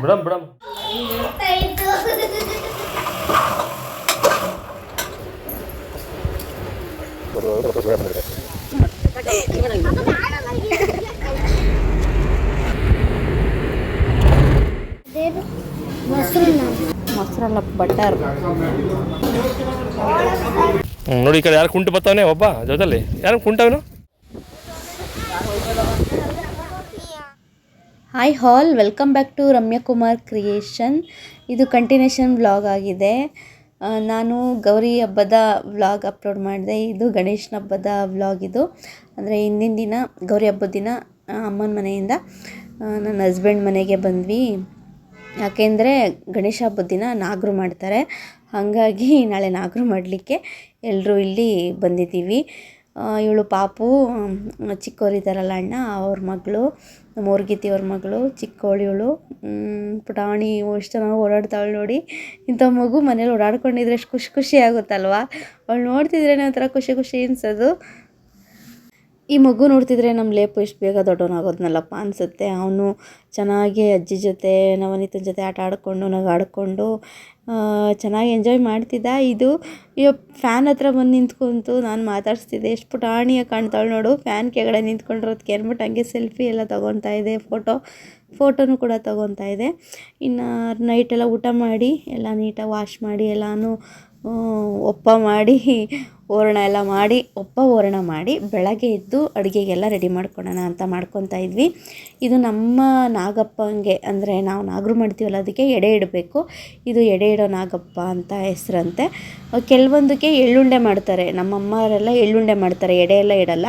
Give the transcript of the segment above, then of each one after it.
ಬಿಡಮ್ ಬಿಡಮ್ ಮೊಸರಲ್ಲ ನೋಡಿ ಈ ಕಡೆ ಯಾರು ಕುಂಟು ಬರ್ತಾವನೆ ಒಬ್ಬ ಜೊತೆಲಿ. ಯಾರು ಕುಂಟವನು? Hi all welcome back to Ramya Kumar creation ಇದು ಕಂಟಿನ್ಯೂಷನ್ ವ್ಲಾಗ್ ಆಗಿದೆ. ನಾನು ಗೌರಿ ಹಬ್ಬದ ವ್ಲಾಗ್ ಅಪ್ಲೋಡ್ ಮಾಡಿದೆ. ಇದು ಗಣೇಶನ ಹಬ್ಬದ ವ್ಲಾಗ್ ಇದು. ಅಂದರೆ ಹಿಂದಿನ ದಿನ, ಗೌರಿ ಹಬ್ಬದ ದಿನ ಅಮ್ಮನ ಮನೆಯಿಂದ ನನ್ನ ಹಸ್ಬೆಂಡ್ ಮನೆಗೆ ಬಂದ್ವಿ. ಯಾಕೆಂದರೆ ಗಣೇಶ ಹಬ್ಬದ ದಿನ ನಾಗರು ಮಾಡ್ತಾರೆ. ಹಾಗಾಗಿ ನಾಳೆ ನಾಗರು ಮಾಡಲಿಕ್ಕೆ ಎಲ್ಲರೂ ಇಲ್ಲಿ ಬಂದಿದ್ದೀವಿ. ಇವಳು ಪಾಪು ಚಿಕ್ಕೋರು ಇದ್ದಾರಲ್ಲ ಅಣ್ಣ, ಅವ್ರ ಮಗಳು ನಮ್ಮ ಊರ್ಗಿತಿ ಅವ್ರ ಮಗಳು ಚಿಕ್ಕವಳು ಇವಳು. ಪುಟಾಣಿ ಎಷ್ಟು ಚೆನ್ನಾಗಿ ಓಡಾಡ್ತಾಳೆ ನೋಡಿ. ಇಂಥ ಮಗು ಮನೇಲಿ ಓಡಾಡ್ಕೊಂಡಿದ್ರೆ ಎಷ್ಟು ಖುಷಿ ಖುಷಿ ಆಗುತ್ತಲ್ವಾ? ಅವಳು ನೋಡ್ತಿದ್ರೇ ಒಂಥರ ಖುಷಿ ಖುಷಿ ಅನ್ಸೋದು. ಈ ಮಗು ನೋಡ್ತಿದ್ರೆ ನಮ್ಮ ಲೇಪು ಎಷ್ಟು ಬೇಗ ದೊಡ್ಡವನಾಗೋದ್ನಲ್ಲಪ್ಪ ಅನಿಸುತ್ತೆ. ಅವನು ಚೆನ್ನಾಗಿ ಅಜ್ಜಿ ಜೊತೆ, ನವನೀತನ ಜೊತೆ ಆಟ ಆಡಿಕೊಂಡು ನಗಾಡಿಕೊಂಡು ಚೆನ್ನಾಗಿ ಎಂಜಾಯ್ ಮಾಡ್ತಿದ್ದ. ಇದು, ಅಯ್ಯೋ ಫ್ಯಾನ್ ಹತ್ರ ಬಂದು ನಿಂತ್ಕೊಂತು ನಾನು ಮಾತಾಡಿಸ್ತಿದ್ದೆ. ಎಷ್ಟು ಪುಟಾಣಿಯ ಕಾಣ್ತಾಳೆ ನೋಡು. ಫ್ಯಾನ್ ಕೆಳಗಡೆ ನಿಂತ್ಕೊಂಡಿರೋದಕ್ಕೆ ಅಂದ್ಬಿಟ್ಟು ಹಂಗೆ ಸೆಲ್ಫಿ ಎಲ್ಲ ತೊಗೊತಾ ಇದೆ. ಫೋಟೋ ಫೋಟೋನು ಕೂಡ ತೊಗೊತಾ ಇದೆ. ಇನ್ನು ನೈಟೆಲ್ಲ ಊಟ ಮಾಡಿ, ಎಲ್ಲ ನೀಟಾಗಿ ವಾಶ್ ಮಾಡಿ, ಎಲ್ಲನೂ ಒಪ್ಪ ಮಾಡಿ ಓರಣ ಎಲ್ಲ ಮಾಡಿ ಒಪ್ಪ ಓರಣ ಮಾಡಿ ಬೆಳಗ್ಗೆ ಎದ್ದು ಅಡುಗೆಗೆಲ್ಲ ರೆಡಿ ಮಾಡ್ಕೊಳ್ಳೋಣ ಅಂತ ಮಾಡ್ಕೊತಾ ಇದ್ವಿ. ಇದು ನಮ್ಮ ನಾಗಪ್ಪಂಗೆ ಅಂದರೆ ನಾವು ನಾಗರು ಮಾಡ್ತೀವಲ್ಲ, ಅದಕ್ಕೆ ಎಡೆ ಇಡಬೇಕು. ಇದು ಎಡೆ ಇಡೋ ನಾಗಪ್ಪ ಅಂತ ಹೆಸರಂತೆ. ಕೆಲವೊಂದಕ್ಕೆ ಎಳ್ಳುಂಡೆ ಮಾಡ್ತಾರೆ. ನಮ್ಮಮ್ಮರೆಲ್ಲ ಎಳ್ಳುಂಡೆ ಮಾಡ್ತಾರೆ, ಎಡೆ ಎಲ್ಲ ಇಡಲ್ಲ.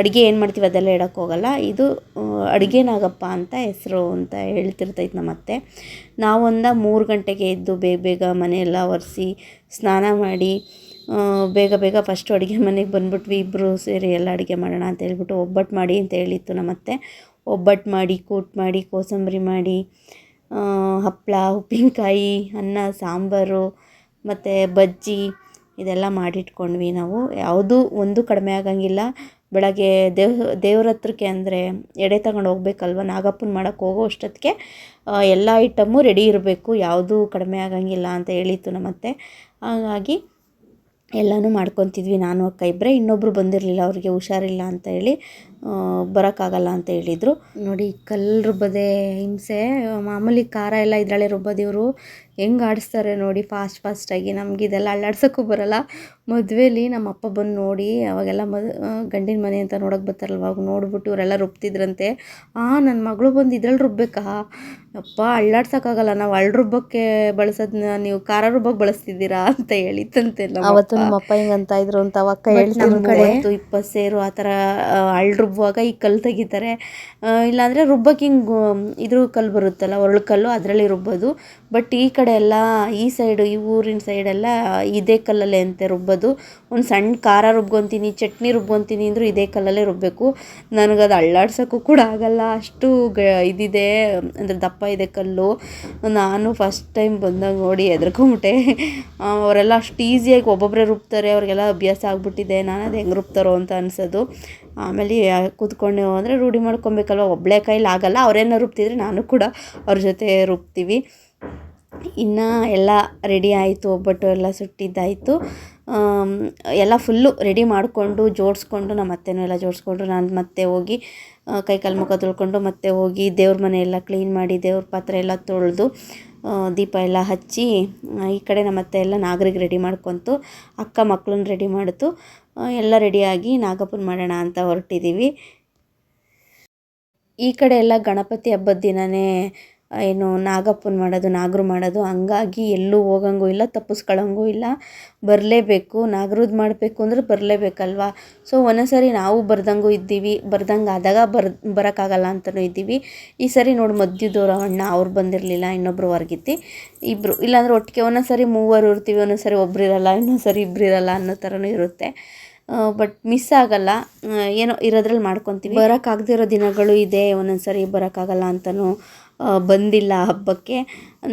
ಅಡುಗೆ ಏನು ಮಾಡ್ತೀವಿ ಅದೆಲ್ಲ ಇಡೋಕ್ಕೆ ಹೋಗಲ್ಲ. ಇದು ಅಡುಗೆ ನಾಗಪ್ಪ ಅಂತ ಹೆಸರು ಅಂತ ಹೇಳ್ತಿರ್ತೈತೆ ನಮ್ಮ ಅತ್ತೆ ನಾವೊಂದ ಮೂರು ಗಂಟೆಗೆ ಎದ್ದು ಬೇಗ ಬೇಗ ಮನೆಯೆಲ್ಲ ಒರೆಸಿ, ಸ್ನಾನ ಮಾಡಿ ಬೇಗ ಬೇಗ ಫಸ್ಟು ಅಡುಗೆ ಮನೆಗೆ ಬಂದುಬಿಟ್ವಿ ಇಬ್ಬರು ಸೇರಿ ಎಲ್ಲ ಅಡುಗೆ ಮಾಡೋಣ ಅಂತ ಹೇಳ್ಬಿಟ್ಟು ಒಬ್ಬಟ್ಟು ಮಾಡಿ ಅಂತ ಹೇಳಿತ್ತು ನಮ್ಮತ್ತೆ ಒಬ್ಬಟ್ಟು ಮಾಡಿ, ಕೂಟ್ ಮಾಡಿ, ಕೋಸಂಬರಿ ಮಾಡಿ ಹಪ್ಪಳ ಉಪ್ಪಿನಕಾಯಿ, ಅನ್ನ, ಸಾಂಬಾರು, ಮತ್ತು ಬಜ್ಜಿ ಇದೆಲ್ಲ ಮಾಡಿಟ್ಕೊಂಡ್ವಿ ನಾವು. ಯಾವುದೂ ಒಂದು ಕಡಿಮೆ ಆಗಂಗಿಲ್ಲ. ಬೆಳಗ್ಗೆ ದೇವ್, ದೇವ್ರ ಹತ್ರಕ್ಕೆ ಅಂದರೆ ಎಡೆ ತಗೊಂಡು ಹೋಗ್ಬೇಕಲ್ವ, ನಾಗಪ್ಪನ ಮಾಡೋಕ್ಕೆ ಹೋಗೋ ಅಷ್ಟೊತ್ತಿಗೆ ಎಲ್ಲ ಐಟಮ್ಮು ರೆಡಿ ಇರಬೇಕು. ಯಾವುದೂ ಕಡಿಮೆ ಆಗಂಗಿಲ್ಲ ಅಂತ ಹೇಳಿತ್ತು ನಮ್ಮತ್ತೆ ಹಾಗಾಗಿ ಎಲ್ಲನೂ ಮಾಡ್ಕೊತಿದ್ವಿ. ನಾನು, ಅಕ್ಕ ಇಬ್ಬರೇ ಇನ್ನೊಬ್ಬರು ಬಂದಿರಲಿಲ್ಲ. ಅವ್ರಿಗೆ ಹುಷಾರಿಲ್ಲ ಅಂತ ಹೇಳಿ ಬರೋಕ್ಕಾಗಲ್ಲ ಅಂತ ಹೇಳಿದರು. ನೋಡಿ, ಕಲ್ಲು ರುಬ್ಬದೆ ಹಿಂಸೆ. ಮಾಮೂಲಿ ಖಾರ ಎಲ್ಲ ಇದರಲ್ಲೇ ರುಬ್ಬೋದು ಇವರು ಹೆಂಗೆ ಆಡಿಸ್ತಾರೆ ನೋಡಿ ಫಾಸ್ಟ್ ಫಾಸ್ಟಾಗಿ ನಮ್ಗೆ ಇದೆಲ್ಲ ಅಲ್ಲಾಡ್ಸೋಕ್ಕೂ ಬರೋಲ್ಲ. ಮದುವೆಲಿ ನಮ್ಮ ಅಪ್ಪ ಬಂದು ನೋಡಿ ಅವಾಗೆಲ್ಲ ಮದ್ ಗಂಡಿನ ಮನೆ ಅಂತ ನೋಡೋಕೆ ಬರ್ತಾರಲ್ವ ಅವಾಗ ನೋಡ್ಬಿಟ್ಟು ಇವರೆಲ್ಲ ರುಬ್ತಿದ್ರಂತೆ. ಆ ನನ್ನ ಮಗಳು ಬಂದು ಇದ್ರಲ್ಲಿ ರುಬ್ಬೇಕಾ? ಅಪ್ಪ ಅಳ್ಳಾಡ್ಸೋಕ್ಕಾಗಲ್ಲ ನಾವು ಅಳ್ ರುಬ್ಬಕ್ಕೆ ಬಳಸೋದನ್ನ ನೀವು ಖಾರ ರುಬ್ಬಕ್ಕೆ ಬಳಸ್ತಿದ್ದೀರಾ ಅಂತ ಹೇಳಿತ್ತಂತೆ ಅವತ್ತು ನಮ್ಮ ಅಪ್ಪ ಹಿಂಗಂತ ಇದ್ರು ಅಂತ ಅವಕ್ಕ ನಮ್ಮ ಕಡೆ ಇಪ್ಪತ್ತು ಸೇರು ಆ ಥರ ಅಳ್ ರುಬ್ಬುವಾಗ ಈ ಕಲ್ಲು ತೆಗಿತಾರೆ. ಇಲ್ಲಾಂದರೆ ರುಬ್ಬಕ್ಕೆ ಹಿಂಗೆ ಇದ್ರ ಕಲ್ಲು ಬರುತ್ತಲ್ಲ ಒರಳು ಕಲ್ಲು ಅದರಲ್ಲಿ ರುಬ್ಬೋದು. ಬಟ್ ಈ ಕಡೆ ಎಲ್ಲ, ಈ ಸೈಡು ಈ ಊರಿನ ಸೈಡೆಲ್ಲ ಇದೇ ಕಲ್ಲಲ್ಲೇ ಅಂತೆ ರುಬ್ಬೋದು. ಒಂದು ಸಣ್ಣ ಖಾರ ರುಬ್ಕೊತೀನಿ, ಚಟ್ನಿ ರುಬ್ಕೊತೀನಿ ಅಂದರೂ ಇದೇ ಕಲ್ಲಲ್ಲೇ ರುಬ್ಬಬೇಕು ನನಗದು ಅಳ್ಳಾಡ್ಸೋಕ್ಕೂ ಕೂಡ ಆಗಲ್ಲ. ಅಷ್ಟು ಗ, ಇದಿದೆ, ಅಂದರೆ ದಪ್ಪ ಇದೆ ಕಲ್ಲು. ನಾನು ಫಸ್ಟ್ ಟೈಮ್ ಬಂದಾಗ ನೋಡಿ ಹೆದರ್ಕೊಂಬಿಟ್ಟೆ. ಅವರೆಲ್ಲ ಅಷ್ಟು ಈಸಿಯಾಗಿ ಒಬ್ಬೊಬ್ಬರೇ ರುಬ್ತಾರೆ. ಅವ್ರಿಗೆಲ್ಲ ಅಭ್ಯಾಸ ಆಗಿಬಿಟ್ಟಿದೆ. ನಾನು ಅದು ಹೆಂಗೆ ರುಬ್ತಾರೋ ಅಂತ ಅನ್ಸೋದು. ಆಮೇಲೆ ಕೂತ್ಕೊಂಡು ಅಂದರೆ ರೂಢಿ ಮಾಡ್ಕೊಬೇಕಲ್ವ? ಒಬ್ಬಳೆ ಕೈಲಿ ಆಗಲ್ಲ. ಅವರೇನ ರುಬ್ತಿದ್ರೆ ನಾನು ಕೂಡ ಅವ್ರ ಜೊತೆ ರುಬ್ತೀವಿ. ಇನ್ನು ಎಲ್ಲ ರೆಡಿ ಆಯಿತು, ಒಬ್ಬಟ್ಟು ಎಲ್ಲ ಸುಟ್ಟಿದ್ದಾಯಿತು. ಎಲ್ಲ ಫುಲ್ಲು ರೆಡಿ ಮಾಡಿಕೊಂಡು ಜೋಡಿಸ್ಕೊಂಡು ನಮ್ಮ ಅತ್ತೆನೂ ಎಲ್ಲ ಜೋಡಿಸ್ಕೊಂಡು ನಾನು ಮತ್ತೆ ಹೋಗಿ ಕೈ ಕಾಲು ಮುಖ ತೊಳ್ಕೊಂಡು ಮತ್ತೆ ಹೋಗಿ ದೇವ್ರ ಮನೆ ಎಲ್ಲ ಕ್ಲೀನ್ ಮಾಡಿ ದೇವ್ರ ಪಾತ್ರೆ ಎಲ್ಲ ತೊಳೆದು ದೀಪ ಎಲ್ಲ ಹಚ್ಚಿ ಈ ಕಡೆ ನಮ್ಮ ಅತ್ತೆ ಎಲ್ಲ ನಾಗರಿಗೆ ರೆಡಿ ಮಾಡ್ಕೊತು, ಅಕ್ಕ ಮಕ್ಕಳನ್ನ ರೆಡಿ ಮಾಡಿತು ಎಲ್ಲ ರೆಡಿಯಾಗಿ ನಾಗಪ್ಪನ ಮಾಡೋಣ ಅಂತ ಹೊರಟಿದ್ದೀವಿ ಈ ಕಡೆ ಎಲ್ಲ ಗಣಪತಿ ಹಬ್ಬದ ದಿನವೇ ಏನು ನಾಗಪ್ಪನ ಮಾಡೋದು, ನಾಗರು ಮಾಡೋದು, ಹಂಗಾಗಿ ಎಲ್ಲೂ ಹೋಗಂಗೂ ಇಲ್ಲ ತಪ್ಪಿಸ್ಕೊಳ್ಳಂಗೂ ಇಲ್ಲ. ಬರಲೇಬೇಕು ನಾಗರದ್ದು ಮಾಡಬೇಕು ಅಂದ್ರೆ ಬರಲೇಬೇಕಲ್ವಾ? ಸೊ ಒಂದೊಂದು ಸರಿ ನಾವು ಬರ್ದಂಗೂ ಇದ್ದೀವಿ, ಬರ್ದಂಗೆ ಆದಾಗ ಬರ್, ಬರೋಕ್ಕಾಗಲ್ಲ ಅಂತಲೂ ಇದ್ದೀವಿ. ಈ ಸರಿ ನೋಡಿ ಮಧ್ಯದವ್ರು ಅಣ್ಣ ಅವ್ರು ಬಂದಿರಲಿಲ್ಲ, ಇನ್ನೊಬ್ರು ಹೊರಗಿತ್ತಿ ಇಬ್ಬರು ಇಲ್ಲಾಂದ್ರೆ ಒಟ್ಟಿಗೆ ಒಂದೊಂದು ಸರಿ ಮೂವರು ಇರ್ತೀವಿ ಒಂದೊಂದು ಸರಿ ಒಬ್ರು ಇರಲ್ಲ ಇನ್ನೊಂದು ಸರಿ ಇಬ್ರು ಇರಲ್ಲ ಅನ್ನೋ ಥರನೂ ಇರುತ್ತೆ. ಬಟ್ ಮಿಸ್ ಆಗಲ್ಲ. ಏನೋ ಇರೋದ್ರಲ್ಲಿ ಮಾಡ್ಕೊತೀವಿ. ಬರೋಕ್ಕಾಗದಿರೋ ದಿನಗಳು ಇದೆ ಒಂದೊಂದು ಸಾರಿ ಬರೋಕ್ಕಾಗಲ್ಲ ಅಂತಲೂ ಬಂದಿಲ್ಲ ಹಬ್ಬಕ್ಕೆ.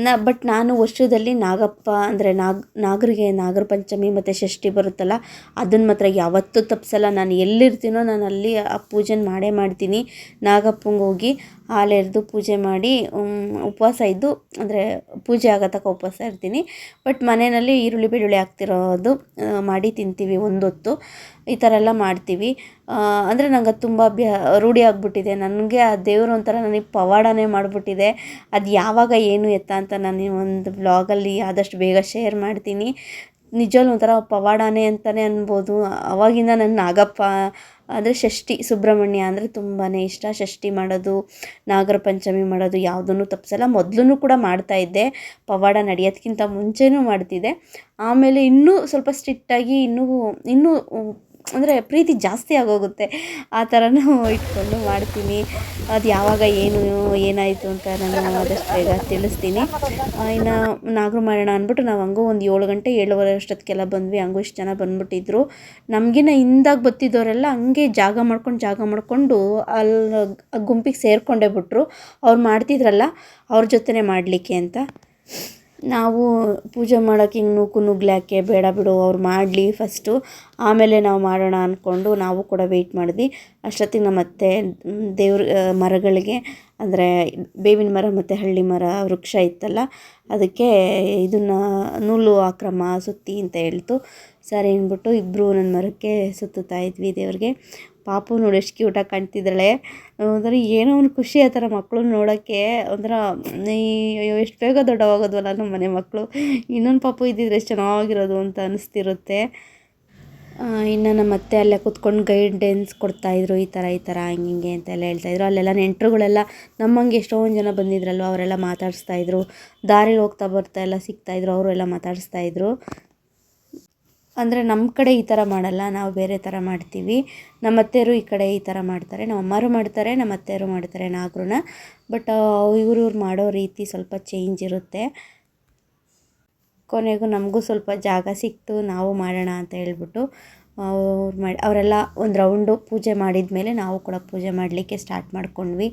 ನ ಬಟ್ ನಾನು ವರ್ಷದಲ್ಲಿ ನಾಗಪ್ಪ ಅಂದರೆ ನಾಗ, ನಾಗರಿಗೆ ನಾಗರ ಪಂಚಮಿ ಮತ್ತು ಷಷ್ಠಿ ಬರುತ್ತಲ್ಲ, ಅದನ್ನು ಮಾತ್ರ ಯಾವತ್ತೂ ತಪ್ಪಿಸಲ್ಲ ನಾನು ಎಲ್ಲಿರ್ತೀನೋ ನಾನು ಅಲ್ಲಿ ಆ ಪೂಜೆನ ಮಾಡೇ ಮಾಡ್ತೀನಿ. ನಾಗಪ್ಪಂಗೆ ಹೋಗಿ ಹಾಲೆರೆದು ಪೂಜೆ ಮಾಡಿ ಉಪವಾಸ ಇದ್ದು, ಅಂದರೆ ಪೂಜೆ ಆಗೋ ಉಪವಾಸ ಇರ್ತೀನಿ. ಬಟ್ ಮನೆಯಲ್ಲಿ ಈರುಳ್ಳಿ ಬೆಳ್ಳುಳ್ಳಿ ಹಾಕ್ತಿರೋದು ಮಾಡಿ ತಿಂತೀವಿ ಒಂದೊತ್ತು. ಈ ಥರ ಎಲ್ಲ ಮಾಡ್ತೀವಿ. ಅಂದರೆ ನಂಗೆ ಅದು ತುಂಬ ಅಭ್ಯಾ, ರೂಢಿ ಆಗಿಬಿಟ್ಟಿದೆ. ನನಗೆ ಆ ದೇವರು ಒಂಥರ ನನಗೆ ಪವಾಡನೇ ಮಾಡಿಬಿಟ್ಟಿದೆ. ಅದು ಯಾವಾಗ ಏನು ಎತ್ತ ಅಂತ ನಾನು ಒಂದು ಬ್ಲಾಗಲ್ಲಿ ಆದಷ್ಟು ಬೇಗ ಶೇರ್ ಮಾಡ್ತೀನಿ. ನಿಜವಾಗ್ಲೂ ಒಂಥರ ಪವಾಡನೇ ಅಂತಲೇ ಅನ್ಬೋದು. ಅವಾಗಿಂದ ನನ್ನ ನಾಗಪ್ಪ ಅಂದರೆ ಷಷ್ಠಿ, ಸುಬ್ರಹ್ಮಣ್ಯ ಅಂದರೆ ತುಂಬಾ ಇಷ್ಟ. ಷಷ್ಠಿ ಮಾಡೋದು, ನಾಗರ ಪಂಚಮಿ ಮಾಡೋದು ಯಾವುದನ್ನು ತಪ್ಪಿಸಲ್ಲ ಮೊದಲು ಕೂಡ ಮಾಡ್ತಾಯಿದ್ದೆ ಪವಾಡ ನಡೆಯೋದಕ್ಕಿಂತ ಮುಂಚೆನೂ ಮಾಡ್ತಿದ್ದೆ. ಆಮೇಲೆ ಇನ್ನೂ ಸ್ವಲ್ಪ ಸ್ಟ್ರಿಕ್ಟಾಗಿ ಇನ್ನೂ ಇನ್ನೂ ಅಂದರೆ ಪ್ರೀತಿ ಜಾಸ್ತಿ ಆಗೋಗುತ್ತೆ. ಆ ಥರನೂ ಇಟ್ಕೊಂಡು ಮಾಡ್ತೀನಿ. ಅದು ಯಾವಾಗ ಏನು, ಏನಾಯಿತು ಅಂತ ನಾನು ಆದಷ್ಟು ಬೇಗ ತಿಳಿಸ್ತೀನಿ. ಇನ್ನು ನಾಗರು ಮಾಡೋಣ ಅಂದ್ಬಿಟ್ಟು ನಾವು ಹಂಗೂ ಒಂದು ಏಳು ಗಂಟೆ, ಏಳುವರೆ ಅಷ್ಟೊತ್ತಿಗೆಲ್ಲ ಬಂದ್ವಿ. ಹಂಗೂ ಇಷ್ಟು ಜನ ಬಂದ್ಬಿಟ್ಟಿದ್ರು. ನಮಗಿನ್ನ ಹಿಂದಾಗ ಬತ್ತಿದ್ದವರೆಲ್ಲ ಹಂಗೆ ಜಾಗ ಮಾಡ್ಕೊಂಡು, ಜಾಗ ಮಾಡಿಕೊಂಡು ಅಲ್ಲಿ ಗುಂಪಿಗೆ ಸೇರಿಕೊಂಡೇ ಬಿಟ್ರು. ಅವ್ರು ಮಾಡ್ತಿದ್ರಲ್ಲ, ಅವ್ರ ಜೊತೆನೇ ಮಾಡಲಿಕ್ಕೆ ಅಂತ. ನಾವು ಪೂಜೆ ಮಾಡೋಕ್ಕೆ ಹಿಂಗೆ ನೂಕು ನುಗ್ಲಾಕೆ ಬೇಡ ಬಿಡು, ಅವ್ರು ಮಾಡಲಿ ಫಸ್ಟು ಆಮೇಲೆ ನಾವು ಮಾಡೋಣ ಅಂದ್ಕೊಂಡು ನಾವು ಕೂಡ ವೆಯ್ಟ್ ಮಾಡಿದ್ವಿ. ಅಷ್ಟೊತ್ತಿಗೆ ನಮ್ಮ ಅತ್ತೆ ದೇವ್ರ ಮರಗಳಿಗೆ, ಅಂದರೆ ಬೇವಿನ ಮರ ಮತ್ತು ಹಳ್ಳಿ ಮರ ವೃಕ್ಷ ಇತ್ತಲ್ಲ, ಅದಕ್ಕೆ ಇದನ್ನು ನೂಲು ಆಕ್ರಮ ಸುತ್ತಿ ಅಂತ ಹೇಳ್ತು. ಸರಿ ಅಂದ್ಬಿಟ್ಟು ಇಬ್ಬರು ನನ್ನ ಮರಕ್ಕೆ ಸುತ್ತುತ್ತಾ ಇದ್ವಿ ದೇವ್ರಿಗೆ. ಪಾಪು ನೋಡಿ ಎಷ್ಟು ಕ್ಯೂಟಾಗಿ ಕಾಣ್ತಿದ್ದಾಳೆ. ಒಂಥರ ಏನೋ ಒಂದು ಖುಷಿ ಆ ಥರ ಮಕ್ಕಳು ನೋಡೋಕ್ಕೆ. ಒಂಥರ ಅಯ್ಯೋ, ಎಷ್ಟು ಬೇಗ ದೊಡ್ಡವಾಗೋದ್ವಲ್ಲ ನಮ್ಮ ಮನೆ ಮಕ್ಕಳು ಇನ್ನೊಂದು ಪಾಪು ಇದ್ದಿದ್ರೆ ಎಷ್ಟು ಚೆನ್ನಾಗಿರೋದು ಅಂತ ಅನಿಸ್ತಿರುತ್ತೆ. ಇನ್ನು ನಮ್ಮ ಅತ್ತೆ ಅಲ್ಲೇ ಕೂತ್ಕೊಂಡು ಗೈಡೆನ್ಸ್ ಕೊಡ್ತಾಯಿದ್ರು ಈ ಥರ ಈ ಥರ ಹಿಂಗೆ ಹಿಂಗೆ ಅಂತೆಲ್ಲ ಹೇಳ್ತಾಯಿದ್ರು ಅಲ್ಲೆಲ್ಲ ನೆಂಟರುಗಳೆಲ್ಲ ನಮ್ಮಂಗೆ ಎಷ್ಟೊಂದು ಜನ ಬಂದಿದ್ರಲ್ವ, ಅವರೆಲ್ಲ ಮಾತಾಡಿಸ್ತಾಯಿದ್ರು ದಾರಿಲಿ ಹೋಗ್ತಾ ಬರ್ತಾ ಎಲ್ಲ ಸಿಗ್ತಾಯಿದ್ರು ಅವರು ಎಲ್ಲ ಮಾತಾಡಿಸ್ತಾಯಿದ್ರು ಅಂದರೆ ನಮ್ಮ ಕಡೆ ಈ ಥರ ಮಾಡಲ್ಲ, ನಾವು ಬೇರೆ ಥರ ಮಾಡ್ತೀವಿ. ನಮ್ಮ ಅತ್ತೆಯರು ಈ ಕಡೆ ಈ ಥರ ಮಾಡ್ತಾರೆ ನಮ್ಮ ಅಮ್ಮರು ಮಾಡ್ತಾರೆ ನಮ್ಮ ಅತ್ತೆಯರು ಮಾಡ್ತಾರೆ ನಾಗ್ರೂ ಬಟ್ ಇವರು ಇವ್ರು ಮಾಡೋ ರೀತಿ ಸ್ವಲ್ಪ ಚೇಂಜ್ ಇರುತ್ತೆ. ಕೊನೆಗೂ ನಮಗೂ ಸ್ವಲ್ಪ ಜಾಗ ಸಿಕ್ತು, ನಾವು ಮಾಡೋಣ ಅಂತ ಹೇಳ್ಬಿಟ್ಟು ಅವ್ರು ಮಾಡಿ, ಅವರೆಲ್ಲ ಒಂದು ರೌಂಡು ಪೂಜೆ ಮಾಡಿದ ಮೇಲೆ ನಾವು ಕೂಡ ಪೂಜೆ ಮಾಡಲಿಕ್ಕೆ ಸ್ಟಾರ್ಟ್ ಮಾಡ್ಕೊಂಡ್ವಿ.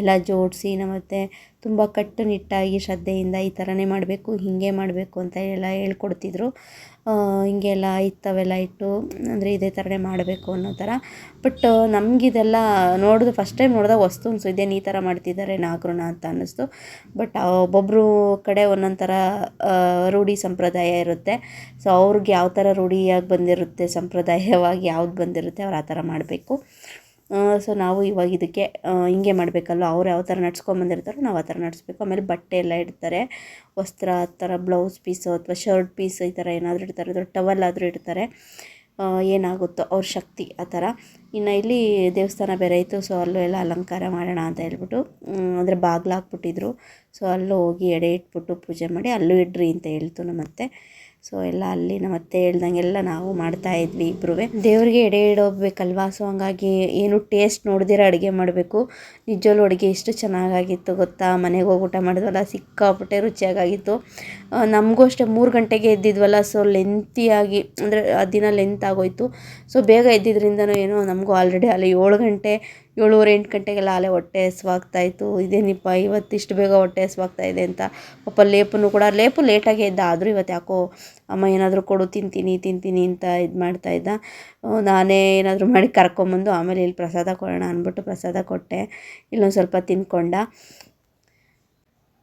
ಎಲ್ಲ ಜೋಡಿಸಿ ಮತ್ತು ತುಂಬ ಕಟ್ಟುನಿಟ್ಟಾಗಿ ಶ್ರದ್ಧೆಯಿಂದ ಈ ಥರನೇ ಮಾಡಬೇಕು, ಹೀಗೆ ಮಾಡಬೇಕು ಅಂತ ಎಲ್ಲ ಹೇಳ್ಕೊಡ್ತಿದ್ರು. ಹಿಂಗೆಲ್ಲ ಇತ್ತವೆಲ್ಲ ಇಟ್ಟು, ಅಂದರೆ ಇದೇ ಥರನೇ ಮಾಡಬೇಕು ಅನ್ನೋ ಥರ. ಬಟ್ ನಮಗಿದೆಲ್ಲ ನೋಡಿದ ಫಸ್ಟ್ ಟೈಮ್ ನೋಡಿದಾಗ ವಸ್ತು ಅನಿಸು, ಇದೇನು ಈ ಥರ ಮಾಡ್ತಿದ್ದಾರೆ ನಾಗರನ್ನ ಅಂತ ಅನ್ನಿಸ್ತು. ಬಟ್ ಒಬ್ಬೊಬ್ಬರು ಕಡೆ ಒಂದೊಂದು ಥರ ರೂಢಿ ಸಂಪ್ರದಾಯ ಇರುತ್ತೆ. ಸೊ ಅವ್ರಿಗೆ ಯಾವ ಥರ ರೂಢಿಯಾಗಿ ಬಂದಿರುತ್ತೆ, ಸಂಪ್ರದಾಯವಾಗಿ ಯಾವ್ದು ಬಂದಿರುತ್ತೆ, ಅವ್ರು ಆ ಥರ ಮಾಡಬೇಕು. ಸೊ ನಾವು ಇವಾಗ ಇದಕ್ಕೆ ಹಿಂಗೆ ಮಾಡಬೇಕಲ್ಲ ಅವ್ರು ಯಾವ ಥರ ನಡ್ಸ್ಕೊಂಬಂದಿರ್ತಾರೋ ನಾವು ಆ ಥರ ನಡೆಸ್ಬೇಕು. ಆಮೇಲೆ ಬಟ್ಟೆ ಎಲ್ಲ ಇಡ್ತಾರೆ. ವಸ್ತ್ರ, ಆ ಥರ ಬ್ಲೌಸ್ ಪೀಸು ಅಥವಾ ಶರ್ಟ್ ಪೀಸ್ ಈ ಥರ ಏನಾದರೂ ಇಡ್ತಾರೆ. ಅಥವಾ ಟವಲ್ ಆದರೂ ಇಡ್ತಾರೆ. ಏನಾಗುತ್ತೋ ಅವ್ರ ಶಕ್ತಿ ಆ ಥರ. ಇನ್ನು ಇಲ್ಲಿ ದೇವಸ್ಥಾನ ಬೇರೆ ಇತ್ತು ಸೊ ಅಲ್ಲೂ ಎಲ್ಲ ಅಲಂಕಾರ ಮಾಡೋಣ ಅಂತ ಹೇಳ್ಬಿಟ್ಟು ಅಂದರೆ ಬಾಗಿಲು ಹಾಕ್ಬಿಟ್ಟಿದ್ರು. ಸೊ ಅಲ್ಲೂ ಹೋಗಿ ಎಡೆ ಇಟ್ಬಿಟ್ಟು ಪೂಜೆ ಮಾಡಿ, ಅಲ್ಲೂ ಇಡ್ರಿ ಅಂತ ಹೇಳ್ತು ನಮ್ಮತ್ತೆ. ಸೊ ಎಲ್ಲ ಅಲ್ಲಿ ನಮ್ಮ ಅತ್ತೆ ಹೇಳ್ದಂಗೆಲ್ಲ ನಾವು ಮಾಡ್ತಾ ಇದ್ವಿ ಇಬ್ಬರೂ ದೇವ್ರಿಗೆ ಎಡೆ ಇಡೋಗ್ಬೇಕಲ್ವಾ? ಸೊ ಹಂಗಾಗಿ ಏನು ಟೇಸ್ಟ್ ನೋಡ್ದಿರ ಅಡುಗೆ ಮಾಡಬೇಕು. ನಿಜವಲ್ಲೂ ಅಡುಗೆ ಎಷ್ಟು ಚೆನ್ನಾಗಾಗಿತ್ತು ಗೊತ್ತಾ? ಮನೆಗೆ ಹೋಗಿ ಊಟ ಮಾಡಿದ್ವಲ್ಲ, ಸಿಕ್ಕಾಪಟ್ಟೆ ರುಚಿಯಾಗಿತ್ತು ನಮಗೂ ಅಷ್ಟೇ ಮೂರು ಗಂಟೆಗೆ ಎದ್ದಿದ್ವಲ್ಲ ಸೊ ಲೆಂತಿಯಾಗಿ ಅಂದರೆ ಆ ದಿನ ಲೆಂತ್ ಆಗೋಯ್ತು. ಸೊ ಬೇಗ ಎದ್ದಿದ್ದರಿಂದನೋ ಏನೋ ನಮಗೂ ಆಲ್ರೆಡಿ ಅಲ್ಲಿ ಏಳು ಗಂಟೆ, ಏಳುವರೆ, ಎಂಟು ಗಂಟೆಗೆಲ್ಲ ಅಲ್ಲೇ ಹೊಟ್ಟೆ ಹಸ್ವಾಗ್ತಾಯಿತ್ತು ಇದೇನಿಪ್ಪ ಇವತ್ತು ಇಷ್ಟು ಬೇಗ ಹೊಟ್ಟೆ ಹಸುವಾಗ್ತಾ ಇದೆ ಅಂತ. ಪಾಪ ಲೇಪನು ಕೂಡ, ಲೇಪು ಲೇಟಾಗಿ ಎದ್ದ, ಆದರೂ ಇವತ್ತು ಯಾಕೋ ಅಮ್ಮ ಏನಾದರೂ ಕೊಡು, ತಿಂತೀನಿ ತಿಂತೀನಿ ಅಂತ ಇದು ಮಾಡ್ತಾಯಿದ್ದ ಇದ್ದ. ನಾನೇ ಏನಾದರೂ ಮಾಡಿ ಕರ್ಕೊಂಬಂದು ಆಮೇಲೆ ಇಲ್ಲಿ ಪ್ರಸಾದ ಕೊಡೋಣ ಅಂದ್ಬಿಟ್ಟು ಪ್ರಸಾದ ಕೊಟ್ಟೆ. ಇಲ್ಲೊಂದು ಸ್ವಲ್ಪ ತಿಂದ್ಕೊಂಡ.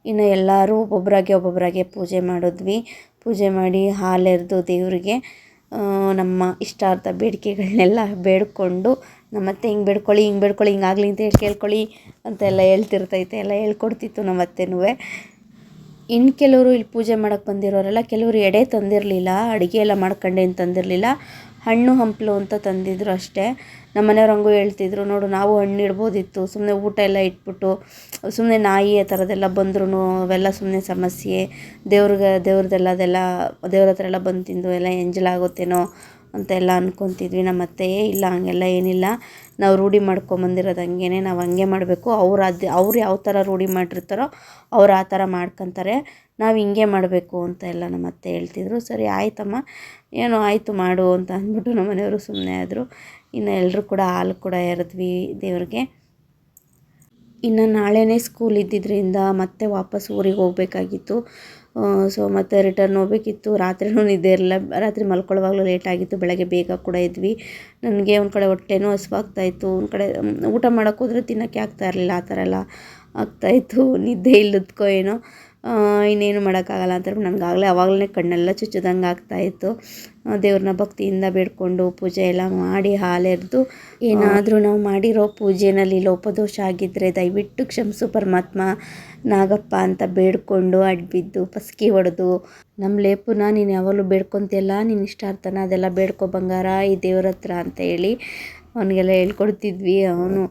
ಇನ್ನು ಎಲ್ಲರೂ ಒಬ್ಬೊಬ್ಬರಾಗೆ ಒಬ್ಬೊಬ್ಬರಾಗೆ ಪೂಜೆ ಮಾಡಿದ್ವಿ. ಪೂಜೆ ಮಾಡಿ ಹಾಲೆರೆದು ದೇವರಿಗೆ. ನಮ್ಮ ಇಷ್ಟಾರ್ಥ ಬೇಡಿಕೆಗಳನ್ನೆಲ್ಲ ಬೇಡಿಕೊಂಡು ನಮ್ಮತ್ತೆ ಹಿಂಗೆ ಬೇಡ್ಕೊಳ್ಳಿ ಹಿಂಗೆ ಬೇಡ್ಕೊಳ್ಳಿ ಹಿಂಗಾಗ್ಲಿ ಅಂತ ಹೇಳಿ ಕೇಳ್ಕೊಳ್ಳಿ ಅಂತೆಲ್ಲ ಹೇಳ್ತಿರ್ತೈತೆ, ಎಲ್ಲ ಹೇಳ್ಕೊಡ್ತಿತ್ತು ನಮ್ಮತ್ತೆನೂ ಇನ್ನು ಕೆಲವರು ಇಲ್ಲಿ ಪೂಜೆ ಮಾಡೋಕ್ಕೆ ಬಂದಿರೋರೆಲ್ಲ, ಕೆಲವರು ಎಡೆ ತಂದಿರಲಿಲ್ಲ, ಅಡುಗೆ ಎಲ್ಲ ಮಾಡ್ಕೊಂಡೇನು ತಂದಿರಲಿಲ್ಲ. ಹಣ್ಣು ಹಂಪಲು ಅಂತ ತಂದಿದ್ರು ಅಷ್ಟೇ. ನಮ್ಮ ಮನೆಯವ್ರು ಹಂಗೂ ಹೇಳ್ತಿದ್ರು, ನೋಡು, ನಾವು ಹಣ್ಣು ಇಡ್ಬೋದಿತ್ತು. ಸುಮ್ಮನೆ ಊಟ ಎಲ್ಲ ಇಟ್ಬಿಟ್ಟು ಸುಮ್ಮನೆ ನಾಯಿ ಆ ಥರದ್ದೆಲ್ಲ ಬಂದ್ರೂ ಅವೆಲ್ಲ ಸುಮ್ಮನೆ ಸಮಸ್ಯೆ. ದೇವ್ರಿಗೆ ದೇವ್ರದ್ದೆಲ್ಲ ಅದೆಲ್ಲ, ದೇವ್ರ ಹತ್ರ ಎಲ್ಲ ಬಂದು ತಿಂದು ಎಲ್ಲ ಎಂಜಲಾಗುತ್ತೇನೋ ಅಂತೆಲ್ಲ ಅಂದ್ಕೊತಿದ್ವಿ ನಮ್ಮ ಅತ್ತೆ ಇಲ್ಲ, ಹಂಗೆಲ್ಲ ಏನಿಲ್ಲ. ನಾವು ರೂಢಿ ಮಾಡ್ಕೊಂಬಂದಿರೋದು ಹಂಗೇನೆ. ನಾವು ಹಂಗೆ ಮಾಡಬೇಕು. ಅವ್ರು ಅದು ಅವ್ರು ಯಾವ ಥರ ರೂಢಿ ಮಾಡಿರ್ತಾರೋ ಅವ್ರು ಆ ಥರ ಮಾಡ್ಕೊತಾರೆ. ನಾವು ಹಿಂಗೆ ಮಾಡಬೇಕು ಅಂತ ಎಲ್ಲ ನಮ್ಮ ಅತ್ತೆ ಹೇಳ್ತಿದ್ರು. ಸರಿ, ಆಯ್ತಮ್ಮ. ಏನೋ ಆಯಿತು ಮಾಡು ಅಂತ ಅಂದ್ಬಿಟ್ಟು ನಮ್ಮ ಮನೆಯವರು ಸುಮ್ಮನೆ ಆದರು. ಇನ್ನು ಎಲ್ಲರೂ ಕೂಡ ಹಾಲು ಕೂಡ ಎರೆದ್ವಿ ದೇವ್ರಿಗೆ. ಇನ್ನು ನಾಳೆನೇ ಸ್ಕೂಲ್ ಇದ್ದಿದ್ದರಿಂದ ಮತ್ತೆ ವಾಪಸ್ ಊರಿಗೆ ಹೋಗಬೇಕಾಗಿತ್ತು. ಸೊ ಮತ್ತೆ ರಿಟರ್ನ್ ಹೋಗಬೇಕಿತ್ತು. ರಾತ್ರಿನೂ ನಿದ್ದೆ ಇರಲಿಲ್ಲ. ರಾತ್ರಿ ಮಲ್ಕೊಳ್ಳುವಾಗಲೂ ಲೇಟ್ ಆಗಿತ್ತು. ಬೆಳಗ್ಗೆ ಬೇಗ ಕೂಡ ಇದ್ವಿ. ನನಗೆ ಒಂದು ಕಡೆ ಹೊಟ್ಟೆನೂ ಹಸುವಾಗ್ತಾಯಿತ್ತು ಒಂದು ಕಡೆ ಊಟ ಮಾಡೋಕ್ಕೋದ್ರೆ ತಿನ್ನೋಕ್ಕೆ ಆಗ್ತಾ ಇರಲಿಲ್ಲ. ಆ ಥರ ಎಲ್ಲ ಆಗ್ತಾಯಿತ್ತು ನಿದ್ದೆ ಇಲ್ಲದ್ಕೋ ಏನೋ. ಇನ್ನೇನು ಮಾಡೋಕ್ಕಾಗಲ್ಲ ಅಂತ ನನಗಾಗಲೇ ಆವಾಗಲೇ ಕಣ್ಣೆಲ್ಲ ಚುಚ್ಚದಂಗೆ ಆಗ್ತಾಯಿತ್ತು ದೇವ್ರನ್ನ ಭಕ್ತಿಯಿಂದ ಬೇಡ್ಕೊಂಡು ಪೂಜೆ ಎಲ್ಲ ಮಾಡಿ ಹಾಲೆರೆದು ಏನಾದರೂ ನಾವು ಮಾಡಿರೋ ಪೂಜೆನಲ್ಲಿ ಲೋಪದೋಷ ಆಗಿದ್ದರೆ ದಯವಿಟ್ಟು ಕ್ಷಮಿಸು ಪರಮಾತ್ಮ. ನಾಗಪ್ಪ ಅಂತ ಬೇಡ್ಕೊಂಡು ಅಡ್ಬಿದ್ದು, ಪಸ್ಕಿ ಹೊಡೆದು ನಮ್ಮ ಲೇಪುನ ನೀನು ಯಾವಾಗಲೂ ಬೇಡ್ಕೊತಿಯಲ್ಲ ನಿನ್ನ ಇಷ್ಟಾರ್ಥನ ಅದೆಲ್ಲ ಬೇಡ್ಕೊ ಬಂಗಾರ, ಈ ದೇವ್ರ ಹತ್ರ ಅಂತ ಹೇಳಿ ಅವನಿಗೆಲ್ಲ ಹೇಳ್ಕೊಡ್ತಿದ್ವಿ ಅವನು.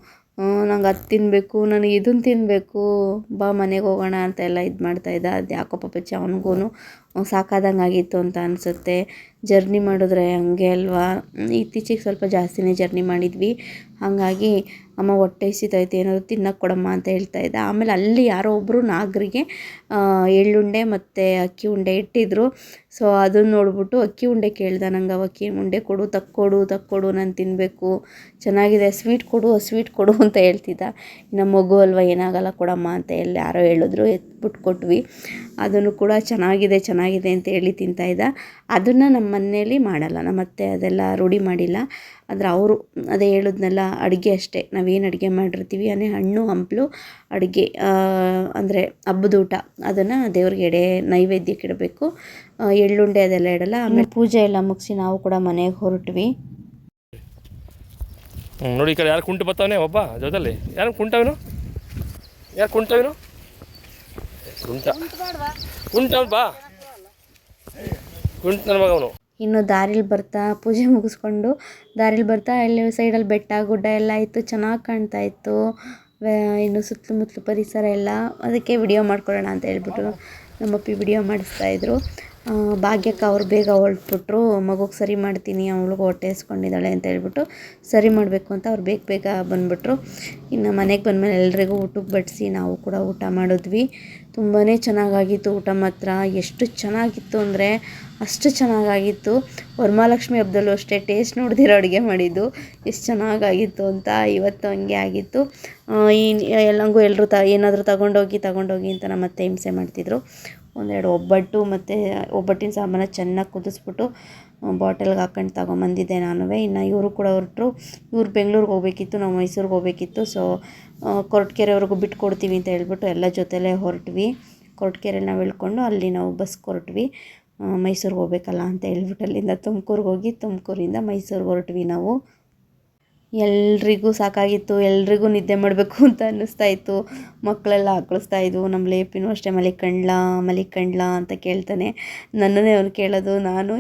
ನಂಗೆ ಅದು ತಿನ್ನಬೇಕು ನನಗೆ ಇದನ್ನು ತಿನ್ನಬೇಕು ಬಾ ಮನೆಗೆ ಹೋಗೋಣ ಅಂತ ಎಲ್ಲ ಇದು ಮಾಡ್ತಾಯಿದ್ದ ಅದು ಯಾಕೋ ಪಾಪಚ್ಚಿ ಅವನಿಗೂ ಸಾಕಾದಂಗೆ ಆಗಿತ್ತು ಅಂತ ಅನಿಸುತ್ತೆ. ಜರ್ನಿ ಮಾಡಿದ್ರೆ ಹಂಗೆ ಅಲ್ವಾ? ಇತ್ತೀಚೆಗೆ ಸ್ವಲ್ಪ ಜಾಸ್ತಿನೇ ಜರ್ನಿ ಮಾಡಿದ್ವಿ. ಹಾಗಾಗಿ ಅಮ್ಮ ಹೊಟ್ಟೆ ಹಸಿತೈತೆ, ಏನಾದರೂ ತಿನ್ನಕ್ಕೆ ಕೊಡಮ್ಮ ಅಂತ ಹೇಳ್ತಾ ಇದ್ದ. ಆಮೇಲೆ ಅಲ್ಲಿ ಯಾರೋ ಒಬ್ಬರು ನಾಗರಿಗೆ ಎಳ್ಳುಂಡೆ ಮತ್ತು ಅಕ್ಕಿ ಉಂಡೆ ಇಟ್ಟಿದ್ರು. ಸೊ ಅದನ್ನು ನೋಡ್ಬಿಟ್ಟು ಅಕ್ಕಿ ಉಂಡೆ ಕೇಳ್ದೆ. ನಂಗೆ ಅವ ಅಕ್ಕಿ ಉಂಡೆ ಕೊಡು, ತಕ್ಕೊಡು ತಕ್ಕೊಡು, ನಾನು ತಿನ್ನಬೇಕು ಚೆನ್ನಾಗಿದೆ, ಸ್ವೀಟ್ ಕೊಡು ಸ್ವೀಟ್ ಕೊಡು ಅಂತ ಹೇಳ್ತಿದ್ದ. ಇನ್ನು ಮಗು ಅಲ್ವಾ, ಏನಾಗಲ್ಲ ಕೊಡಮ್ಮ ಅಂತ ಎಲ್ಲಿ ಯಾರೋ ಹೇಳಿದ್ರು ಎತ್ಬಿಟ್ಟು ಕೊಟ್ವಿ ಅದನ್ನು ಕೂಡ ಚೆನ್ನಾಗಿದೆ ಚೆನ್ನಾಗಿದೆ ಅಂತ ಹೇಳಿ ತಿಂತಾಯಿದ್ದ ಅದನ್ನು ನಮ್ಮ ಮನೆಯಲ್ಲಿ ಮಾಡಲ್ಲ. ನಮ್ಮ ಅತ್ತೆ ಅದೆಲ್ಲ ರೂಢಿ ಮಾಡಿಲ್ಲ. ಆದರೆ ಅವರು ಅದೇ ಹೇಳಿದ್ನಲ್ಲ ಅಡುಗೆ ಅಷ್ಟೇ. ನಾವೇನು ಅಡುಗೆ ಮಾಡಿರ್ತೀವಿ? ಅನ್ನೇ ಹಣ್ಣು, ಹಂಪಲು, ಅಡುಗೆ ಅಂದರೆ ಹಬ್ಬದ ಊಟ. ಅದನ್ನು ದೇವ್ರಿಗೆ ಎಡೆ, ನೈವೇದ್ಯಕ್ಕೆ ಇಡಬೇಕು. ಎಳ್ಳುಂಡೆ ಅದೆಲ್ಲ ಇಡಲ್ಲ. ಆಮೇಲೆ ಪೂಜೆ ಎಲ್ಲ ಮುಗಿಸಿ ನಾವು ಕೂಡ ಮನೆಗೆ ಹೊರಟ್ವಿ. ನೋಡಿ ಈ ಕಡೆ ಯಾರು ಕುಂಟು ಬರ್ತಾವನೆ? ಒಬ್ಬ, ಜೊತೆಲಿ. ಯಾರು ಕುಂಟವನು? ಯಾರು ಕುಂಟವನು? ಕುಂಟ. ಕುಂಟ ಬಾ. ಇನ್ನು ದಾರಿಲಿ ಬರ್ತಾ ಪೂಜೆ ಮುಗಿಸ್ಕೊಂಡು ದಾರಿಲಿ ಬರ್ತಾ ಅಲ್ಲಿ ಸೈಡಲ್ಲಿ ಬೆಟ್ಟ, ಗುಡ್ಡ ಎಲ್ಲ ಇತ್ತು, ಚೆನ್ನಾಗಿ ಕಾಣ್ತಾ ಇತ್ತು. ಇನ್ನು ಸುತ್ತಮುತ್ತಲು ಪರಿಸರ ಎಲ್ಲ ಅದಕ್ಕೆ ವಿಡಿಯೋ ಮಾಡ್ಕೊಳ್ಳೋಣ ಅಂತ ಹೇಳ್ಬಿಟ್ಟು ನಮ್ಮಪ್ಪಿ ವಿಡಿಯೋ ಮಾಡಿಸ್ತಾಯಿದ್ರು ಭಾಗ್ಯಕ್ಕೆ ಅವ್ರು ಬೇಗ ಹೊರಟ್ಬಿಟ್ರು. ಮಗುಗೆ ಸರಿ ಮಾಡ್ತೀನಿ ಅವಳಿಗೆ ಹೊಟ್ಟೆ ಇಸ್ಕೊಂಡಿದ್ದಾಳೆ ಅಂತ ಹೇಳ್ಬಿಟ್ಟು ಸರಿ ಮಾಡಬೇಕು ಅಂತ ಅವ್ರು ಬೇಗ ಬೇಗ ಬಂದುಬಿಟ್ರು. ಇನ್ನು ಮನೆಗೆ ಬಂದಮೇಲೆ ಎಲ್ರಿಗೂ ಊಟಕ್ಕೆ ಬಡಿಸಿ ನಾವು ಕೂಡ ಊಟ ಮಾಡಿದ್ವಿ. ತುಂಬಾ ಚೆನ್ನಾಗಾಗಿತ್ತು ಊಟ ಮಾತ್ರ. ಎಷ್ಟು ಚೆನ್ನಾಗಿತ್ತು ಅಂದರೆ ಅಷ್ಟು ಚೆನ್ನಾಗಾಗಿತ್ತು. ವರಮಹಾಲಕ್ಷ್ಮಿ ಹಬ್ಬದಲ್ಲೂ ಅಷ್ಟೇ ಟೇಸ್ಟ್ ನೋಡಿದಿರೋ ಅಡುಗೆ ಮಾಡಿದ್ದು. ಎಷ್ಟು ಚೆನ್ನಾಗಾಗಿತ್ತು ಅಂತ ಇವತ್ತು ಹಂಗೆ ಆಗಿತ್ತು. ಈ, ಎಲ್ಲಂಗೂ ಎಲ್ಲರೂ ತ, ಏನಾದರೂ ತಗೊಂಡೋಗಿ ತಗೊಂಡೋಗಿ ಅಂತ ನಮ್ಮ ಮತ್ತೆ ಹಿಂಸೆ ಮಾಡ್ತಿದ್ರು. ಒಂದೆರಡು ಒಬ್ಬಟ್ಟು ಮತ್ತು ಒಬ್ಬಟ್ಟಿನ ಸಾಮಾನು ಚೆನ್ನಾಗಿ ಕುದಿಸ್ಬಿಟ್ಟು ಬಾಟಲ್ಗೆ ಹಾಕೊಂಡು ತಗೊಂಬಂದಿದ್ದೆ ನಾನು ಇನ್ನು ಇವರು ಕೂಡ ಹೊರಟರು. ಇವ್ರು ಬೆಂಗ್ಳೂರಿಗೆ ಹೋಗ್ಬೇಕಿತ್ತು, ನಾವು ಮೈಸೂರಿಗೆ ಹೋಗ್ಬೇಕಿತ್ತು. ಸೊ ಕೊರಟಗೆರೆವರೆಗೂ ಬಿಟ್ಟು ಕೊಡ್ತೀವಿ ಅಂತ ಹೇಳ್ಬಿಟ್ಟು ಎಲ್ಲ ಜೊತೆಲೇ ಹೊರಟ್ವಿ. ಕೊರಟಗೆರೆ ನಾವು ಇಳ್ಕೊಂಡು ಅಲ್ಲಿ ನಾವು ಬಸ್ಗೆ ಹೊರಟ್ವಿ ಮೈಸೂರಿಗೆ ಹೋಗ್ಬೇಕಲ್ಲ ಅಂತ ಹೇಳ್ಬಿಟ್ಟು ಅಲ್ಲಿಂದ ತುಮಕೂರಿಗೆ ಹೋಗಿ ತುಮಕೂರಿಂದ ಮೈಸೂರಿಗೆ ಹೊರಟ್ವಿ ನಾವು. ಎಲ್ರಿಗೂ ಸಾಕಾಗಿತ್ತು, ಎಲ್ರಿಗೂ ನಿದ್ದೆ ಮಾಡಬೇಕು ಅಂತ ಅನ್ನಿಸ್ತಾ ಇತ್ತು. ಮಕ್ಕಳೆಲ್ಲ ಆಕಳಿಸ್ತಾ ಇದ್ವು, ನಮ್ಮ ಲೇಪಿನೂ ಅಷ್ಟೇ ಮಲಿಕಂಡ್ಲಾ ಮಲಿಕಂಡ್ಲಾ ಅಂತ ಕೇಳ್ತಾನೆ. ನನ್ನನ್ನೇ ಅವ್ನು ಕೇಳೋದು, ನಾನು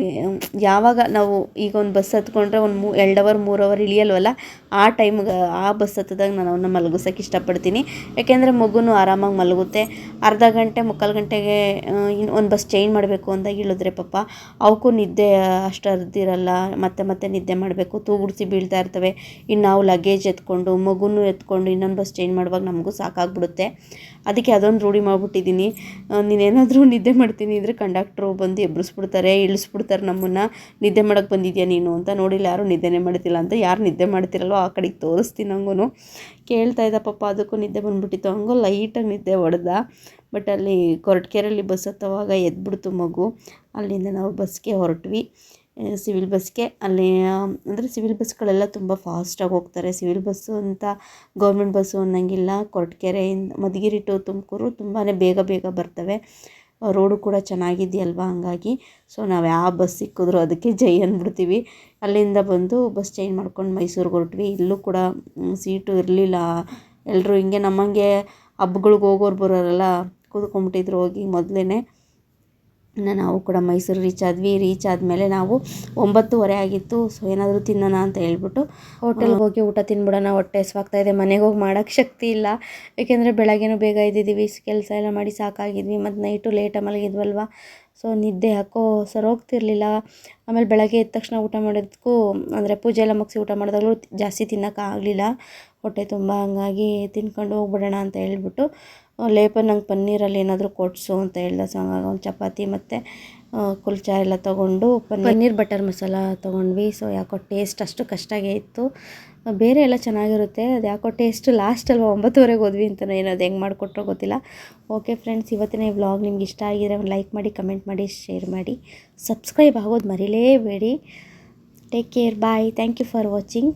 ಯಾವಾಗ ನಾವು ಈಗ ಒಂದು ಬಸ್ ಹತ್ಕೊಂಡ್ರೆ ಒಂದು ಮೂ, ಎರಡು ಅವರ್, ಮೂರು ಅವರ್ ಇಳಿಯಲ್ವಲ್ಲ, ಆ ಟೈಮ್ಗೆ, ಆ ಬಸ್ ಹತ್ತದಾಗ ನಾನು ಅವನ್ನ ಮಲಗಿಸೋಕೆ ಇಷ್ಟಪಡ್ತೀನಿ. ಯಾಕೆಂದರೆ ಮಗುನೂ ಆರಾಮಾಗಿ ಮಲಗುತ್ತೆ. ಅರ್ಧ ಗಂಟೆ, ಮುಕ್ಕಾಲು ಗಂಟೆಗೆ ಇನ್ನು ಒಂದು ಬಸ್ ಚೇಂಜ್ ಮಾಡಬೇಕು ಅಂತ ಹೇಳಿದ್ರೆ ಪಾಪ, ಅವಕ್ಕೂ ನಿದ್ದೆ ಅಷ್ಟು ಅರ್ದಿರಲ್ಲ, ಮತ್ತೆ ಮತ್ತೆ ನಿದ್ದೆ ಮಾಡಬೇಕು, ತೂಗುಡಿಸಿ ಬೀಳ್ತಾ ಇರ್ತವೆ. ಇನ್ನು ನಾವು ಲಗೇಜ್ ಎತ್ಕೊಂಡು, ಮಗುನೂ ಎತ್ಕೊಂಡು, ಇನ್ನೊಂದು ಬಸ್ ಚೇಂಜ್ ಮಾಡುವಾಗ ನಮಗೂ ಸಾಕಾಗ್ಬಿಡುತ್ತೆ. ಅದಕ್ಕೆ ಅದೊಂದು ರೂಢಿ ಮಾಡಿಬಿಟ್ಟಿದ್ದೀನಿ ನೀನೇನಾದರೂ ನಿದ್ದೆ ಮಾಡ್ತೀನಿ ಅಂದರೆ ಕಂಡಕ್ಟ್ರು ಬಂದು ಎಬ್ಬಿಸ್ಬಿಡ್ತಾರೆ ಇಳಿಸ್ಬಿಡ್ತಾರೆ ನಮ್ಮನ್ನು. ನಿದ್ದೆ ಮಾಡೋಕ್ಕೆ ಬಂದಿದ್ಯಾ ನೀನು ಅಂತ ನೋಡಿಲ್ಲ, ಯಾರೂ ನಿದ್ದೆನೇ ಮಾಡ್ತಿಲ್ಲ ಅಂತ. ಯಾರು ನಿದ್ದೆ ಮಾಡ್ತಿರಲ್ವೋ ಆ ಕಡೆಗೆ ತೋರಿಸ್ತೀನಿ ಹಂಗೂ ಕೇಳ್ತಾ ಇದ್ದ ಪಾಪ ಅದಕ್ಕೂ ನಿದ್ದೆ ಬಂದ್ಬಿಟ್ಟಿತ್ತು. ಹಂಗೂ ಲೈಟಾಗಿ ನಿದ್ದೆ ಹೊಡೆದ. ಬಟ್ ಅಲ್ಲಿ ಕೊರಟ್ಕೆರೆಯಲ್ಲಿ ಬಸ್ ಹತ್ತುವಾಗ ಎದ್ಬಿಡ್ತು ಮಗು. ಅಲ್ಲಿಂದ ನಾವು ಬಸ್ಗೆ ಹೊರಟ್ವಿ. ಸಿವಿಲ್ ಬಸ್ಗೆ. ಅಲ್ಲಿ, ಅಂದರೆ ಸಿವಿಲ್ ಬಸ್ಗಳೆಲ್ಲ ತುಂಬ ಫಾಸ್ಟಾಗಿ ಹೋಗ್ತಾರೆ. ಸಿವಿಲ್ ಬಸ್ಸು ಅಂತ ಗೌರ್ಮೆಂಟ್ ಬಸ್ಸು ಅನ್ನೋಂಗಿಲ್ಲ. ಕೊರಟಗೆರೆಯಿಂದ ಮಧುಗಿರಿ ಟು ತುಮಕೂರು ತುಂಬಾ ಬೇಗ ಬೇಗ ಬರ್ತವೆ. ರೋಡು ಕೂಡ ಚೆನ್ನಾಗಿದೆಯಲ್ವಾ ಹಂಗಾಗಿ. ಸೊ, ನಾವು ಯಾವ ಬಸ್ ಸಿಕ್ಕಿದ್ರು ಅದಕ್ಕೆ ಜೈ ಅಂದ್ಬಿಡ್ತೀವಿ. ಅಲ್ಲಿಂದ ಬಂದು ಬಸ್ ಚೇಂಜ್ ಮಾಡ್ಕೊಂಡು ಮೈಸೂರಿಗೆ ಹೊರಟ್ವಿ. ಇಲ್ಲೂ ಕೂಡ ಸೀಟು ಇರಲಿಲ್ಲ. ಎಲ್ಲರೂ ಹಿಂಗೆ ನಮ್ಮಂಗೆ ಹಬ್ಬಗಳಿಗೆ ಹೋಗೋರು ಬರೋರೆಲ್ಲ ಕೂತ್ಕೊಂಡ್ಬಿಟ್ಟಿದ್ರು ಹೋಗಿ ಮೊದಲೇ ನಾವು ಕೂಡ ಮೈಸೂರು ರೀಚ್ ಆದ್ವಿ. ರೀಚ್ ಆದಮೇಲೆ ನಾವು ಒಂಬತ್ತುವರೆ ಆಗಿತ್ತು. ಸೊ ಏನಾದರೂ ತಿನ್ನೋಣ ಅಂತ ಹೇಳ್ಬಿಟ್ಟು ಹೋಟೆಲ್ಗೆ ಹೋಗಿ ಊಟ ತಿನ್ಬಿಡೋಣ. ಹೊಟ್ಟೆ ಇದೆ. ಮನೆಗೆ ಹೋಗಿ ಮಾಡೋಕ್ಕೆ ಶಕ್ತಿ ಇಲ್ಲ. ಏಕೆಂದರೆ ಬೆಳಗ್ಗೆನೂ ಬೇಗ ಇದ್ದಿದ್ದೀವಿ ಕೆಲಸ ಎಲ್ಲ ಮಾಡಿ ಸಾಕಾಗಿದ್ವಿ. ಮತ್ತು ನೈಟು ಲೇಟಾಗಿ ಮಲಗಿದ್ವಲ್ವ ಸೊ ನಿದ್ದೆ ಹಾಕೋ ಹೋಗ್ತಿರ್ಲಿಲ್ಲ. ಆಮೇಲೆ ಬೆಳಗ್ಗೆ ಎದ್ದ ತಕ್ಷಣ ಊಟ ಮಾಡೋದಕ್ಕೂ ಅಂದರೆ ಪೂಜೆ ಎಲ್ಲ ಮುಗಿಸಿ ಊಟ ಮಾಡಿದಾಗಲೂ ಜಾಸ್ತಿ ತಿನ್ನೋಕ್ಕಾಗಲಿಲ್ಲ ಹೊಟ್ಟೆ ತುಂಬ ಹಂಗಾಗಿ ತಿನ್ಕೊಂಡು ಹೋಗ್ಬಿಡೋಣ ಅಂತ ಹೇಳ್ಬಿಟ್ಟು ಲೇಪ ನಂಗೆ ಪನ್ನೀರಲ್ಲಿ ಏನಾದರೂ ಕೊಡಿಸು ಅಂತ ಹೇಳ್ದೆ ಸೊ ಹಂಗಾಗಿ ಒಂದು ಚಪಾತಿ ಮತ್ತು ಕುಲ್ಚಾ ಎಲ್ಲ ತೊಗೊಂಡು ಪನ್ನೀರ್ ಬಟರ್ ಮಸಾಲ ತೊಗೊಂಡ್ವಿ. ಸೊ ಯಾಕೋ ಟೇಸ್ಟ್ ಅಷ್ಟು ಕಷ್ಟಾಗೇ ಇತ್ತು. ಬೇರೆ ಎಲ್ಲ ಚೆನ್ನಾಗಿರುತ್ತೆ. ಅದು ಯಾಕೋ ಟೇಸ್ಟ್ ಲಾಸ್ಟ್ ಒಂಬತ್ತುವರೆಗೆ ಹೋದ್ವಿ ಅಂತ ಅದು ಹೆಂಗೆ ಮಾಡಿಕೊಟ್ರೋ ಗೊತ್ತಿಲ್ಲ. ಓಕೆ ಫ್ರೆಂಡ್ಸ್ ಇವತ್ತಿನ ಈ ವ್ಲಾಗ್ ನಿಮ್ಗೆ ಇಷ್ಟ ಆಗಿದ್ರೆ ಒಂದು ಲೈಕ್ ಮಾಡಿ ಕಮೆಂಟ್ ಮಾಡಿ ಶೇರ್ ಮಾಡಿ. ಸಬ್ಸ್ಕ್ರೈಬ್ ಆಗೋದು ಮರಿಲೇಬೇಡಿ. Take care bye thank you for watching